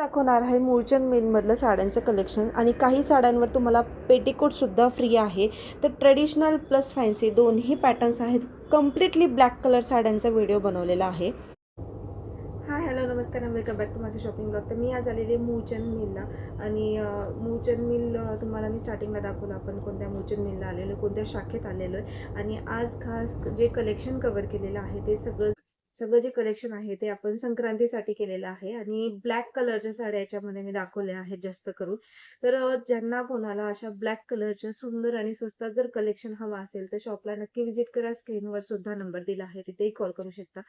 दाखवणार आहे मूळचंद मिलमधलं साड्यांचं कलेक्शन आणि काही साड्यांवर तुम्हाला पेटीकोटसुद्धा फ्री आहे. तर ट्रेडिशनल प्लस फॅन्सी दोन्ही पॅटर्न्स आहेत. कम्प्लिटली ब्लॅक कलर साड्यांचा व्हिडिओ बनवलेला आहे. हाय हॅलो नमस्कार वेलकम बॅक टू माझं शॉपिंग ब्लॉग तर मी आज आलेली आहे मूळचंद मिलला. आणि मूळचंद मिल तुम्हाला मी स्टार्टिंगला दाखवलं. आपण कोणत्या मूळचंद मिलला आलेलो आहे कोणत्या शाखेत आलेलो आहे. आणि आज खास जे कलेक्शन कवर केलेलं आहे ते सगळं सगळं जे कलेक्शन आहे ते आपण संक्रांतीसाठी केलेलं आहे आणि ब्लॅक कलरच्या साड्या याच्यामध्ये मी दाखवल्या आहेत जास्त करून. तर ज्यांना कोणाला अशा ब्लॅक कलरच्या सुंदर आणि स्वस्तात जर कलेक्शन हवं असेल तर शॉपला नक्की व्हिजिट करा. स्क्रीनवर सुद्धा नंबर दिला आहे तिथेही कॉल करू शकता.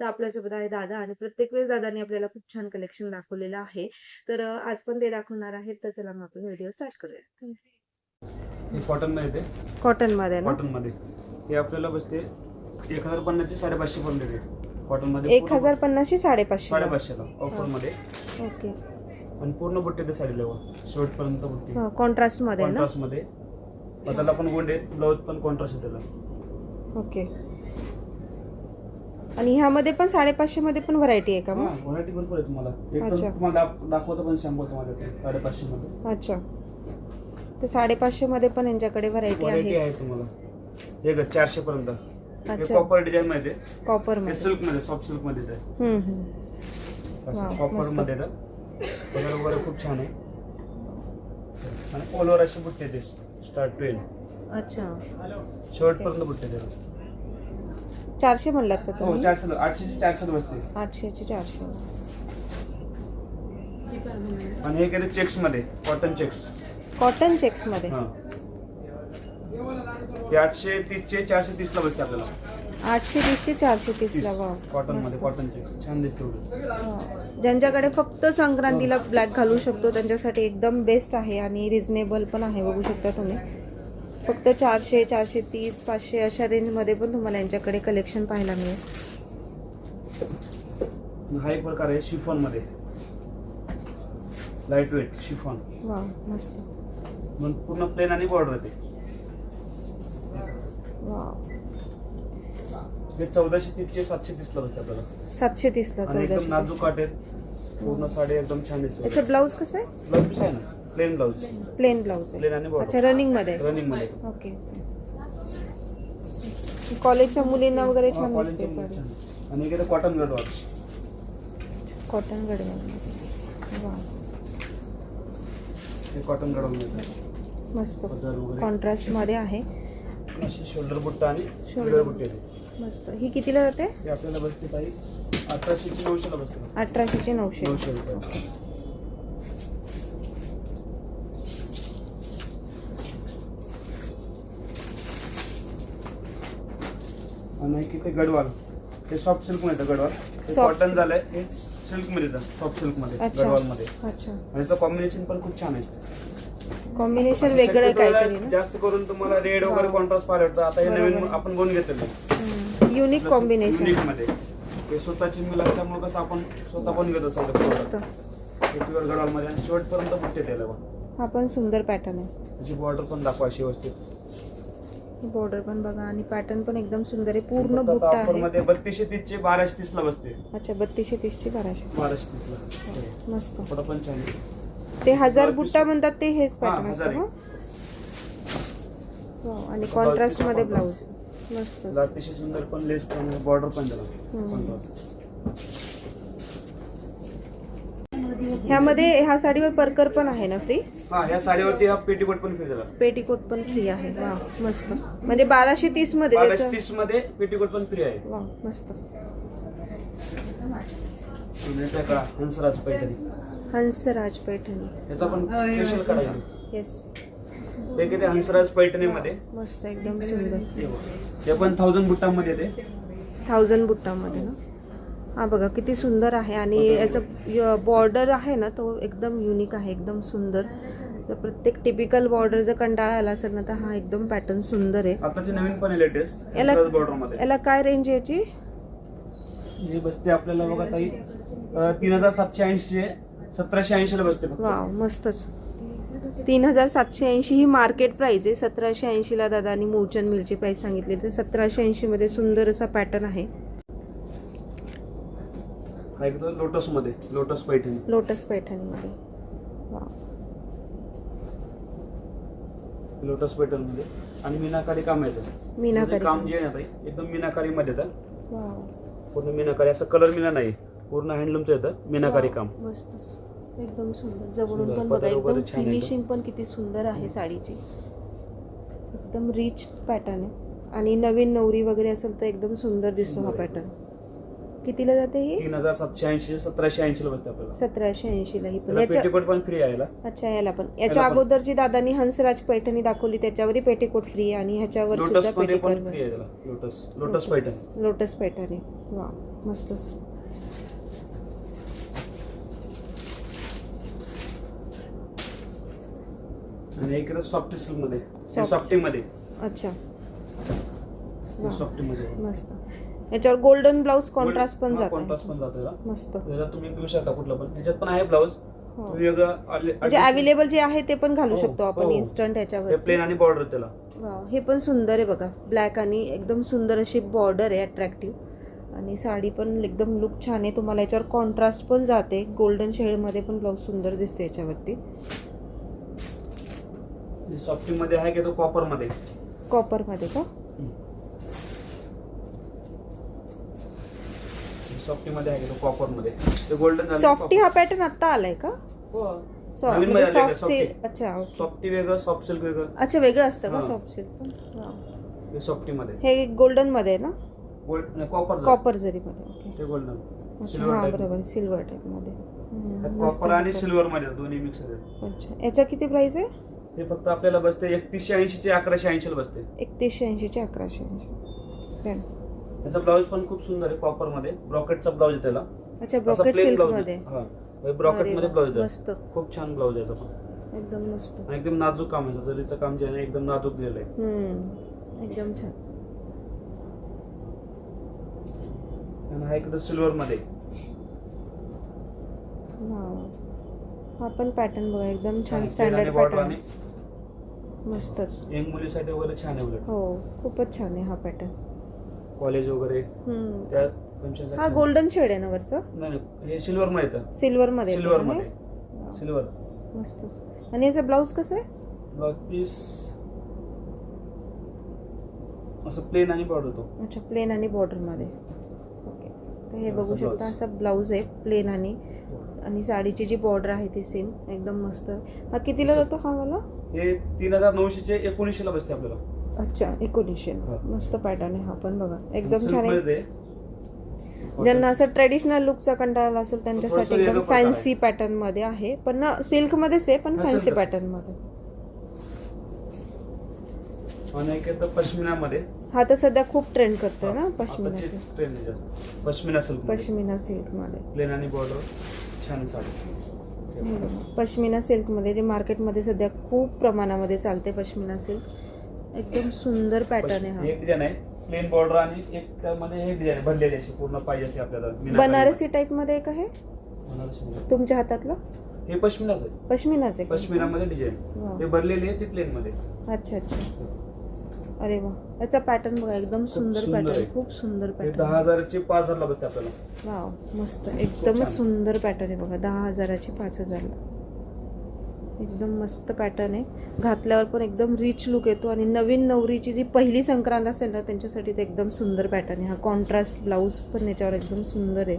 तर आपल्यासोबत आहे दादा आणि प्रत्येक वेळेस दादाने आपल्याला खूप छान कलेक्शन दाखवलेलं आहे. तर आज पण ते दाखवणार आहेत तर चला मग आपण व्हिडिओ स्टार्ट करूया. हे कॉटनमध्ये येते कॉटनमध्ये ना? कॉटनमध्ये. हे आपल्याला बसते एक हजार पन्नासचे साडेपाचशे पर्यंत येते कॉटनमध्ये एक हजार पन्नासशे साडेपाचशे. साडेपाचशेला ऑफरमध्ये ओके. आणि पूर्ण बुट्टी ते साडी लेवा शेवटपर्यंत बुट्टी. कॉन्ट्रास्टमध्ये ना? कॉन्ट्रास्टमध्ये त्याला पण गोंडे ब्लाऊज पण कॉन्ट्रास्ट त्याला. ओके. आणि ह्यामध्ये पण साडेपाचशे मध्ये पण व्हरायटी आहे का मग? व्हरायटी भरपूर आहे तुम्हाला. एक अच्छा. तर तुम्हाला दाख- दाखवतो पण शंभर तुम्हाला साडेपाचशे मध्ये अच्छा. तर साडेपाचशे मध्ये पण यांच्याकडे व्हरायटी आहे. तुम्हाला. एक चारशे पर्यंत अच्छा. कॉपर डिझाईन मध्ये. कॉपरमध्ये. सिल्कमध्ये सॉफ्ट सिल्कमध्ये हम्म, हम्म. कॉपर मस्त. मध्ये कलर वगैरे खूप छान आहे. आणि पोलवर अशी बुट्टे येते. स्टार्ट ट्वेल्व अच्छा. शेवटपर्यंत बुट्टे येते. चारशे म्हणलात का हो तुम्ही? चारशे आठशे चारशे बसते. आठशेचे चारशे. आणि हे केले चेक्समध्ये? कॉटन चेक्स कॉटन चेक्समध्ये. हा. हे आठशे तीसचे चारशे तीसला बसते आपल्याला. आठशे तीसशे चारशे तीस. तीसला वा कॉटनमध्ये कॉटन चेक्स छान दिसते एवढं. ज्यांच्याकडे फक्त संक्रांतीला ब्लॅक घालू शकतो त्यांच्यासाठी एकदम बेस्ट आहे आणि रिझनेबल पण आहे बघू शकता तुम्ही. फक्त चारशे चारशे तीस पाचशे अशा रेंजमध्ये पण तुम्हाला यांच्याकडे कलेक्शन पाहायला मिळेल. हा एक प्रकार आहे शिफॉनमध्ये लाइट वेट शिफॉन. वा मस्त. मग पूर्ण प्लेन आणि बॉर्डर येते हे चौदाशे तीसचे सातशे तीसला बसते आपल्याला. सातशे तीसला आणि एकदम चौदाशे नाजूक काट आहेत. पूर्ण साडी एकदम छान दिसते. याचं ब्लाऊज कसं आहे? ब्लाऊज पीस आहे ना? प्लेन ब्लाऊज प्लेन ब्लाऊज आहे. आणि अच्छा बॉर्डर रनिंगमध्ये. रनिंगमध्ये. ओके कॉलेजच्या मुलींना वगैरे छान दिसते quality साडी. छान. आणि इकडे कॉटन गडवाल कॉटन गडवाल वा हे कॉटन मिळतं मस्त. पदर वगैरे. कॉन्ट्रास्टमध्ये आहे. अशी शोल्डर बुट्टा आणि शोल्डर बुट्टी येते मस्त. ही कितीला जाते? हे आपल्याला बसते काही अठराशे ते नऊशेला बसते. अठराशेचे नऊशे. नऊशे रुपये. आणि किती गडवाल? हे सॉफ्ट सिल्कमध्ये येतं गडवाल. हे Soft कॉटन silk. झालंय हे सिल्कमध्ये येतं सॉफ्ट सिल्कमध्ये अच्छा. गडवाल मध्ये अच्छा. आणि याचं कॉम्बिनेशन पण खूप छान आहे. कॉम्बिनेशन वेगळं काहीतरी ना? जास्त करून तुम्हाला रेड वगैरे हा. कॉन्ट्रास्ट पाहायला वाटतं आता हे नवीन. आपण बनवून घेतलेलं युनिक कॉम्बिनेशन युनिकमध्ये. हे स्वतःची मिल असल्यामुळे कसं आपण स्वतः पण घेतो सगळं. प्युअर गडवाल मध्ये आणि शेवटपर्यंत बुट्टे त्याला हा पण सुंदर पॅटर्न आहे. त्याची बॉर्डर पण दाखवा अशी व्यवस्थित. बॉर्डर पण बघा आणि पॅटर्न पण एकदम सुंदर आहे. पूर्ण फक्त बुट्टा आता आहे. मध्ये बत्तीसशे तीसचे बाराशे तीसला बसते. अच्छा बत्तीसशे तीसशे बाराशे. बाराशे तीसला. मस्त. थोडं पण छान आहे. ते हजार. बुट्टा म्हणतात ते हेच पॅटर्न हजार असतं हो, आणि असं कॉन्ट्रास्टमध्ये. ब्लाऊज मस्त. अतिशय सुंदर पण लेस पण बॉर्डर पण त्याला हम्म. contrast. ह्यामध्ये ह्या साडीवर परकर पण आहे ना फ्री हा या साडीवरती हा पेटीकोट पण फ्री झाला. पेटीकोट पण फ्री आहे. वा मस्त. म्हणजे बाराशे तीसमध्ये बाराशे त्याचं- तीसमध्ये पेटीकोट पण फ्री आहे. वा मस्त. हंसराज पैठणी. हंसराज पैठणी याचा पण स्पेशल काढायला येस ते किती हंसराज पैठणी मध्ये मस्त एकदम सुंदर. ते पण थाउजंड बुट्टामध्ये येते थाउजंड बुट्टामध्ये ना? हा बघा किती सुंदर आहे. आणि याचं बॉर्डर आहे ना तो एकदम युनिक आहे एकदम सुंदर. तर प्रत्येक टिपिकल बॉर्डर जर कंटाळा आला असेल ना तर हा एकदम पॅटर्न सुंदर आहे. आताचे नवीन पण आहे लेटेस्ट याला- हंसराज बॉर्डरमध्ये याला काय रेंज याची? ही बसते आपल्याला बघा ताई तीन हजार सातशे ऐंशी सतराशे ऐंशी ला बसते फक्त. वाव मस्तच. तीन हजार सातशे ऐंशी ही मार्केट प्राइस आहे. सतराशे ऐंशीला दादानी मूळचंद मिलची प्राइस सांगितली. तर सतराशे ऐंशीमध्ये सुंदर असा पॅटर्न आहे. हा लोटसमध्ये लोटस पैठणी. लोटस पैठणीमध्ये. वा लोटस पैठणमध्ये आणि मीनाकारी काम येतं मीनाकारी तुझं काम काम. जे आहे ना ताई, एकदम मीनाकारी मध्ये येतं वा पूर्ण मीनाकारी असं कलर मीना नाही. पूर्ण हँडलूमचं येतं. मीनाकारी काम. मस्तच एकदम सुंदर. जवळून सुंदर. पण बघा पदर वगैरे एकदम छान आहे फिनिशिंग पण किती सुंदर आहे साडीची. एकदम रिच पॅटर्न आहे. आणि नवीन नवरी वगैरे असेल तर एकदम सुंदर दिसतो हा सुंदर आहे. पॅटर्न कितीला जाते ही? तीन हजार सातशे ऐंशी सतराशे ऐंशी ला बसते आपल्याला. सतराशे ऐंशीला ही पण. याच्या पेटीकोट पण फ्री आहे याला. अच्छा याला पण. याच्या पण. अगोदरची दादानी हंसराज पैठणी दाखवली त्याच्यावरही पेटीकोट फ्री आणि ह्याच्यावर सुद्धा लोटसमध्ये पण पेटीकोट फ्री आहे त्याला lotus lotus Paithan. Lotus Paithani. वा मस्तच. आणि इकडे सॉफ्ट सिल्कमध्ये. Soft सॉफ्टी मध्ये. अच्छा. वा, सॉफ्टी मध्ये. मस्त. याच्यावर गोल्डन ब्लाऊज कॉन्ट्रास्ट पण जात कॉन्ट्रास्ट पण जातो याला मस्त. तुम्ही घेऊ शकता कुठलं पण. त्याच्यात पण आहे ब्लाऊज हो. तुम्ही वेगळं आले- म्हणजे अवेलेबल जे आहे ते पण घालू हो, शकतो आपण हो. इन्स्टंट हे याच्यावर प्लेन आणि बॉर्डर त्याला. हे पण सुंदर आहे बघा. ब्लॅक आणि एकदम सुंदर अशी बॉर्डर आहे अट्रॅक्टिव्ह आणि साडी पण एकदम लुक छान आहे. तुम्हाला याच्यावर कॉन्ट्रास्ट पण जाते. गोल्डन शेडमध्ये पण ब्लाऊज सुंदर दिसते याच्यावरती. सॉफ्टी मध्ये आहे की तो कॉपरमध्ये कॉपरमध्ये का सॉफ्टी मध्ये आहे की तो कॉपरमध्ये ते गोल्डन सॉफ्टी हा पॅटर्न आता आलाय का? नवीन मध्ये आलेलं आहे, सॉफ्ट सिल्क. अच्छा. सॉफ्टी वेगळं सॉफ्ट सिल्क वेगळं. अच्छा वेगळं असतं का हा. Soft silk. हे सॉफ्टी मध्ये. हे गोल्डनमध्ये आहे ना? गोल्ड कॉपर कॉपर जरी. मध्ये ते गोल्डन सिल्वर हा बरोबर सिल्वर टाईपमध्ये कॉपर आणि. सिल्वर मध्ये दोन्ही मिक्स अच्छा याचा किती प्राइस आहे? हे फक्त आपल्याला बसते एकतीसशे ऐंशी चे अकराशे ऐंशी ला बसते. एकतीसशे ऐंशीचे अकराशे ऐंशी. त्याचा ब्लाऊज पण खूप सुंदर आहे कॉपरमध्ये. ब्रॉकेटचा ब्लाऊज आहे त्याला. अच्छा ब्रॉकेट सिल्कमध्ये. हा ब्रॉकेटमध्ये ब्लाऊज आहे. खूप छान ब्लाऊज आहे याचा पण. एकदम मस्त. एकदम नाजूक काम आहे. जरीचं काम जे आहे एकदम नाजूक दिलेलं आहे. एकदम छान. आणि हा इकडे सिल्वर मध्ये. हा पण पॅटर्न बघा एकदम छान स्टँडर्ड पॅटर्न मस्तच. यंग मुलीसाठी वगैरे छान आहे उलट. हो खूपच छान आहे हा पॅटर्न कॉलेज वगैरे हम्म. त्या फंक्शन हा गोल्डन शेड आहे ना वरचं? नाही नाही, हे सिल्वर मध्ये येतं. सिल्वर मध्ये येतं सिल्वर हे? मध्ये सिल्वर मस्तच. आणि याचा ब्लाऊज कसं आहे? ब्लाउज पीस असं प्लेन आणि बॉर्डर होतो अच्छा प्लेन आणि बॉर्डरमध्ये. ओके तर हे असं बघू शकता. असा ब्लाऊज आहे प्लेन आणि आणि साडीची जी बॉर्डर आहे ती सेम एकदम मस्त. हा कितीला. जातो हा वाला? हे तीन हजार नऊशेचे एकोणीसशे ला बसते आपल्याला. अच्छा एकोणीसशे. मस्त पॅटर्न आहे हा पण बघा. एकदम छान आहे. ज्यांना असं ट्रेडिशनल लुकचा कंटाळा असेल त्यांच्यासाठी एकदम. फॅन्सी पॅटर्नमध्ये आहे. पण सिल्क मध्येच आहे पण फॅन्सी. पॅटर्नमध्ये. आणि एक येतं पश्मिना मध्ये. हा तर सध्या खूप ट्रेंड करतोय ना पश्मिना सिल्क पश्मिना सिल्क पश्मिना सिल्कमध्ये. प्लेन आणि बॉर्डर छान हे बघा, पश्मिना सिल्कमध्ये जे मार्केटमध्ये सध्या खूप प्रमाणामध्ये चालते पश्मिना सिल्क. एकदम सुंदर पॅटर्न आहे हा. एक डिझाईन आहे प्लेन बॉर्डर आणि एक त्यामध्ये डिझाईन भरलेली अशी पूर्ण पाहिजे अशी आपल्याला बनारसी टाईपमध्ये एक आहे. तुमच्या हातातलं? हे पश्मिनाच आहे. पश्मिनाच आहे का? पश्मिना मध्ये डिझाईन. हे भरलेली आहे ती प्लेन मध्ये. अच्छा अच्छा. अरे वा. याचा पॅटर्न बघा एकदम सुंदर सुंदर पॅटर्न. खूप सुंदर हे पॅटर्न दहा हजारची पाच हजारला बसते आपल्याला. वाव मस्त. एकदमच छान. सुंदर पॅटर्न आहे बघा दहा हजाराची पाच हजारला एकदम मस्त पॅटर्न आहे. घातल्यावर पण एकदम रिच लुक येतो आणि नवीन नवरीची जी पहिली संक्रांत असेल ना त्यांच्यासाठी ते एकदम सुंदर पॅटर्न आहे. हा कॉन्ट्रास्ट ब्लाऊज पण याच्यावर एकदम सुंदर आहे.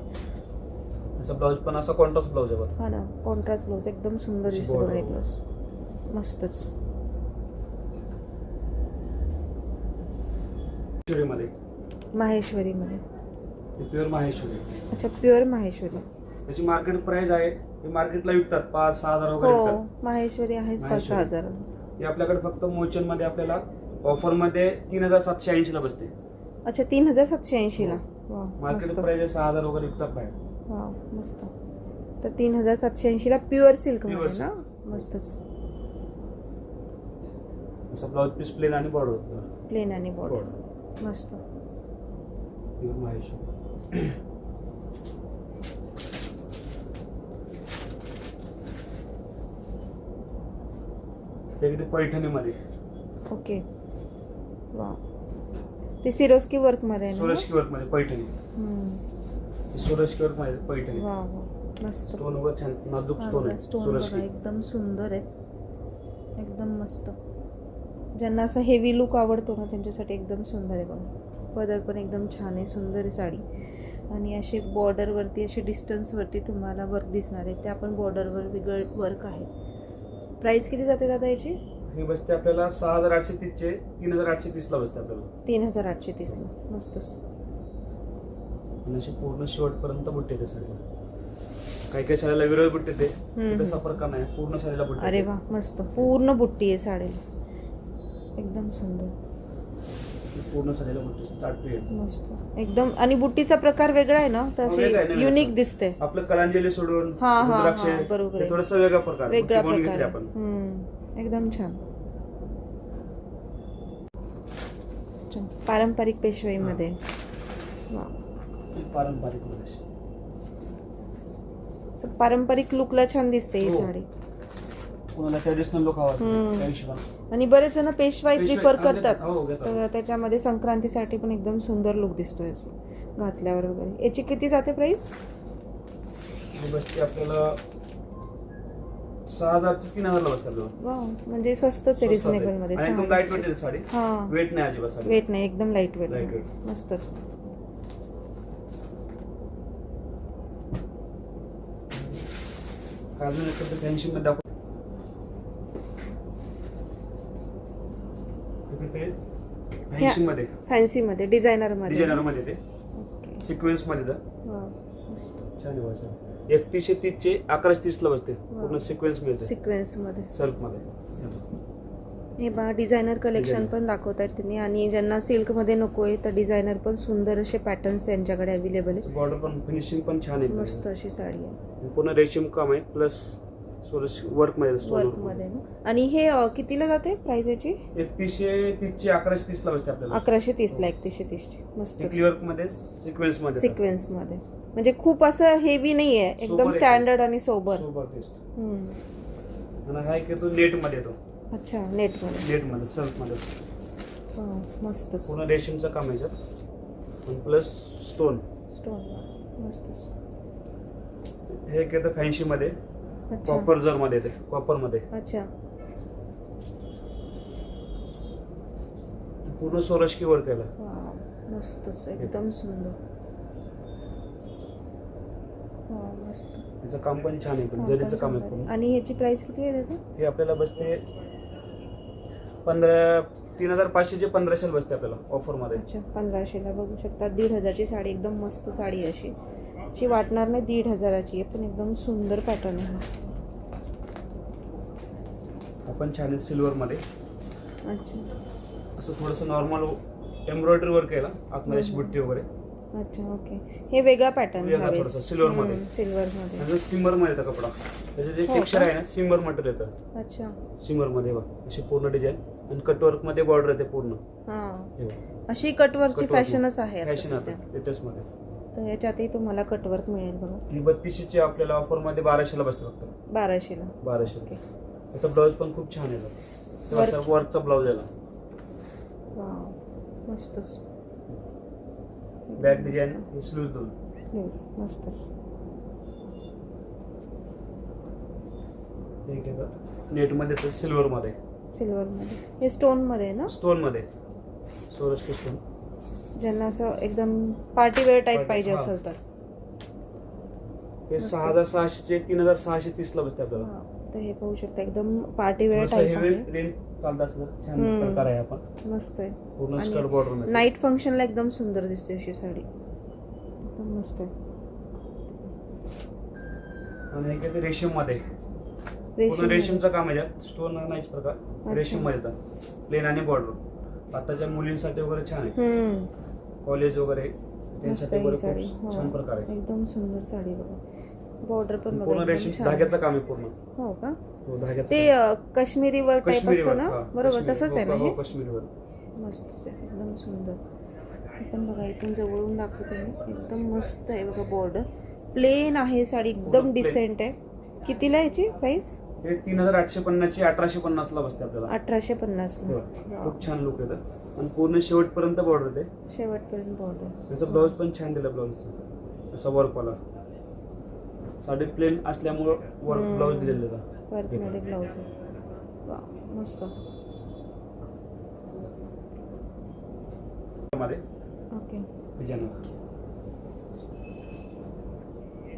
असं ब्लाऊज पण असा कॉन्ट्रास्ट ब्लाऊज आहे बघा. हा ना कॉन्ट्रास्ट ब्लाऊज एकदम सुंदर दिसतो बघा border. ब्लाऊज मस्तच. मध्ये माहेश्वरीमध्ये हे प्युअर माहेश्वरी. अच्छा प्युअर माहेश्वरी. त्याची मार्केट प्राइस आहे. हे मार्केटला विकतात. पाच सहा हजार वगैरे हो विकतात. माहेश्वरी आहेच पाच सहा. हजार. हे आपल्याकडे फक्त मोचनमध्ये आपल्याला ऑफरमध्ये तीन हजार सातशे ऐंशी ला बसते. अच्छा तीन हजार सातशे ऐंशीला वा मार्केट मस्त. प्राइस सहा हजार वगैरे विकतात बाहेर. वा मस्त. तर तीन हजार सातशे ऐंशीला प्युअर सिल्क Pure मध्ये ना मस्तच. असं ब्लाऊज पीस प्लेन आणि बॉर्डर प्लेन आणि बॉर्डर मस्त. अगदी पैठणीमध्ये. ओके. वा. ते सिरोस्की वर्कमध्ये सुरक्षी वर्कमध्ये पैठणी. हम्म. सोरशकरमध्ये पैठणी. वा वा. मस्त. स्टोन छान नाजूक स्टोन आहे. एकदम सुंदर आहे. एकदम मस्त. ज्यांना असं हेवी लुक आवडतो ना त्यांच्यासाठी एकदम सुंदर आहे बघा. पदर पण एकदम छान आहे सुंदर आहे साडी. आणि अशी बॉर्डरवरती अशी डिस्टन्सवरती तुम्हाला वर्क दिसणार आहे. त्या पण बॉर्डरवर वेगळं वर्क आहे. प्राईस किती जाते दादा याची? हे बसते आपल्याला सहा हजार आठशे तीसचे तीन हजार आठशे तीसला बसते आपल्याला. तीन हजार आठशे तीसला. मस्तच. आणि अशी पूर्ण शेवटपर्यंत बुट्टे येते साडीला. काही काही साडीला विरळ बुट्टे येते. हम्म, तसा हम्म. प्रकार नाही पूर्ण बुट्टे अरे येते. वा मस्त. पूर्ण बुट्टी आहे साडीला. एकदम सुंदर पूर्ण मस्त एकदम आणि बुट्टीचा प्रकार वेगळा आहे ना तर अशी युनिक. दिसते आपलं कलांजली सोडून हा, हा, बरोबर. थोडस वेगळा प्रकार वेगळा प्रकार. आपण एकदम छान. पारंपरिक पेशवाईमध्ये. पारंपरिक पारंपरिक लुकला छान दिसते ही हो. साडी कोणाला ट्रेडिशनल लोक हवा हम्म. त्या हिशोबाने आणि बरेच जण पेशवाई पेशवाई- प्रिफर हा, करतात. हो. तर त्याच्यामध्ये संक्रांतीसाठी पण एकदम सुंदर लुक दिसतोय असं घातल्यावर वगैरे याची किती जाते प्राइस बसते आपल्याला सहा हजारची तीन हजारला म्हणजे स्वस्तच आहे स्वस्त रिझनेबल आहे. मध्ये आणि एकदम लाइट वेट आहे साडी हा वेट नाही अजिबात साडी वेट नाही एकदम लाइट वेट Light weight. मस्तच अजून एक फॅन्सी मध्ये दाखव ते फॅन्सी मध्ये फॅन्सी मध्ये. डिझायनरमध्ये डिझायनरमध्ये ते. सिक्वेन्समध्ये तर छान आहे एकतीसशे तीसचे अकराशे तीसला बसते. पूर्ण सिक्वेन्स मिळते. सिक्वेन्समध्ये. सल्कमध्ये. हे. बघा डिझायनर कलेक्शन. पण दाखवत आहेत त्यांनी. आणि ज्यांना सिल्कमध्ये नकोय तर डिझायनर पण सुंदर असे पॅटर्न्स यांच्याकडे अवेलेबल आहे बॉर्डर पण फिनिशिंग पण छान आहे. मस्त अशी साडी आहे. पूर्ण रेशीम काम आहे प्लस वर्कमध्ये वर्क stone मध्ये ना? आणि हे अ, कितीला जाते प्राइस याची? एकतीसशे तीसचे अकराशे तीसला बसते आपल्याला. अकराशे तीस ला एकतीसशे तीसची. मस्त. वर्कमध्ये सिक्वेन्समध्ये. सिक्वेन्समध्ये. म्हणजे खूप असं हेवी नाहीये. एकदम सोबर आहे. स्टँडर्ड आणि सोबर. सोबर टेस्ट हम्म. आणि हा एक येतो नेटमध्ये येतो. अच्छा नेटमध्ये नेटमध्ये सल्कमध्ये वा, मस्तच पूर्ण रेशीमचं काम आहे याच्यात. प्लस स्टोन स्टोन मस्तच हे एक येतं फॅन्सी मध्ये कॉपर जर मध्ये येते. कॉपरमध्ये अच्छा. पूर्ण सोरशकी वर्क केलं मस्तच एकदम सुंदर. मस्त. याचं काम पण छान आहे पण जरीचं काम आहे. पूर्ण. आणि ह्याची प्राइस किती आहे दादा हे आपल्याला बसते पंधरा तीन हजार पाचशेचे पंधराशेला बसते आपल्याला ऑफरमध्ये. अच्छा पंधराशेला बघू शकता. दीड हजारची साडी एकदम मस्त साडी आहे अशी. अशी वाटणार नाही दीड हजाराची आहे पण एकदम सुंदर पॅटर्न आहे. आपण छान आहे सिल्वर मध्ये. अच्छा. असं थोडंसं नॉर्मल एम्ब्रॉयडरी वर्क केला आतमध्ये अशी. बुट्टी वगैरे. अच्छा ओके हे वेगळा पॅटर्न वेगळा थोडासा, silver मध्ये. सिल्वर मध्ये. आणि सिमरमध्ये येतं कपडा. त्याचं जे हो टेक्स्चर? आहे ना सिमर मटेरियल येतं. अच्छा. सिमरमध्ये बघ अशी पूर्ण डिझाईन आणि कटवर्कमध्ये बॉर्डर येते पूर्ण. हा. हे बघ. अशी कटवर्कची Cut work फॅशनच आहे आता फॅशन सध्या. आता मध्ये. तर ह्याच्यातही तुम्हाला कटवर्क मिळेल बघा. ही बत्तीसशेची आपल्याला ऑफरमध्ये बाराशेला बसते फक्त. बाराशेला. बाराशे ओके. त्याचा ब्लाऊज पण खूप छान आहे Work. वर्कचा ब्लाऊज याला वा मस्तच बॅक डिझाईन हे स्लीव्ह दोन. स्लीव्स मस्तच एक येतं. नेटमध्ये सिल्वर मध्ये. सिल्वर मध्ये. हे स्टोनमध्ये आहे ना? स्टोनमध्ये. सोरस स्टोन ज्यांना असं एकदम पार्टी वेअर टाईप पाहिजे हा. असेल तर. हे. सहा हजार सहाशेचे तीन हजार सहाशे तीस ला बसते आपल्याला हा, तर हे पाहू शकता एकदम पार्टी वेअर थोडंसं टाईप हेवी आहे. रेंज चालत असलं छान हम्म. प्रकार आहे आपण मस्त आहे. पूर्ण आणि स्कर्ट बॉर्डरमध्ये. नाईट फंक्शनला एकदम सुंदर दिसते अशी साडी. एकदम मस्त आहे. आणि एक येते रेशीममध्ये पूर्ण रेशीम रेशीमचं काम आहे याच्यात. स्टोन नाहीच प्रकार. रेशीममध्ये प्लेन आणि बॉर्डर आताच्या मुलींसाठी वगैरे छान आहे. हम्म. कॉलेज वगैरे मस्त आहे ही साडी. खूप हो. छान प्रकार आहे एकदम सुंदर साडी बघा. बॉर्डर पण बघा पूर्ण एकदम रेशीम छान. आहे. धाग्याचं काम आहे पूर्ण. हो का? हो धाग्याचं ते काम. अ, काश्मीरी वर्क टाईप काश्मीरी असतं ना? हा, बरोबर काश्मीरी. तसंच आहे ना हो, हे? हो, काश्मीरी वर्क मस्त आहे एकदम सुंदर. हे पण बघा इथून जवळून दाखवते मी. एकदम मस्त आहे बघा बॉर्डर प्लेन आहे साडी पूर्ण एकदम plain. डिसेंट आहे. कितीला आहे याची प्राइस हे तीन हजार आठशे पन्नासची अठराशे पन्नास ला बसते आपल्याला. अठराशे पन्नास हो. खूप छान लुक येतं आणि पूर्ण शेवटपर्यंत बॉर्डर येते शेवटपर्यंत बॉर्डर त्याचं ब्लाऊज पण छान दिलं ब्लाऊज असा वर्कवाला साडी प्लेन असल्यामुळं वर्क हम्म. ब्लाऊज दिलेलं होता वर्कमध्ये ब्लाऊज आहे. वा मस्त. मध्ये ओके. डिझाईन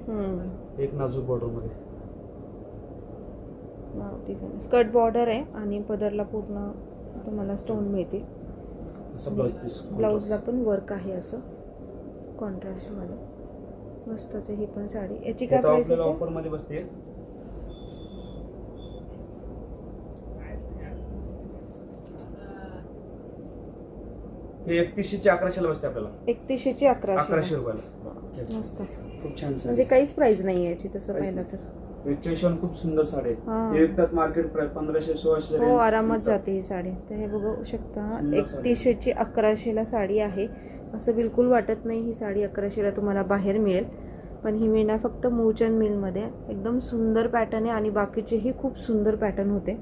हम्म. एक नाजूक बॉर्डरमध्ये. वाव डिझाईन स्कर्ट बॉर्डर आहे आणि पदरला पूर्ण तुम्हाला स्टोन मिळतील. ब्लाऊजला पण वर्क आहे असं कॉन्ट्रास्टमध्ये मस्तच आहे ही पण साडी. याची काय प्राइस आपल्याला आहे ऑफरमध्ये बसते. हे एकतीसशे अकराशेला बसते आपल्याला. एकतीसशेची अकराशे अकराशे रुपयाला. मस्त. खूप छान म्हणजे काहीच प्राइस नाही याची तसं पाहिलं तर. याच्याशिवाय खूप सुंदर साडी. आहे हे विकतात मार्केट पंधराशे सोळाशे हो आरामात. जाते ही साडी तर हे बघू शकता सुंदर साडी. एकतीसशेची अकराशेला साडी आहे असं बिलकुल वाटत नाही ही साडी अकराशेला तुम्हाला बाहेर मिळेल पण ही मिळणार फक्त मूळचंद मिलमध्ये एकदम सुंदर पॅटर्न आहे आणि बाकीचेही खूप सुंदर पॅटर्न होते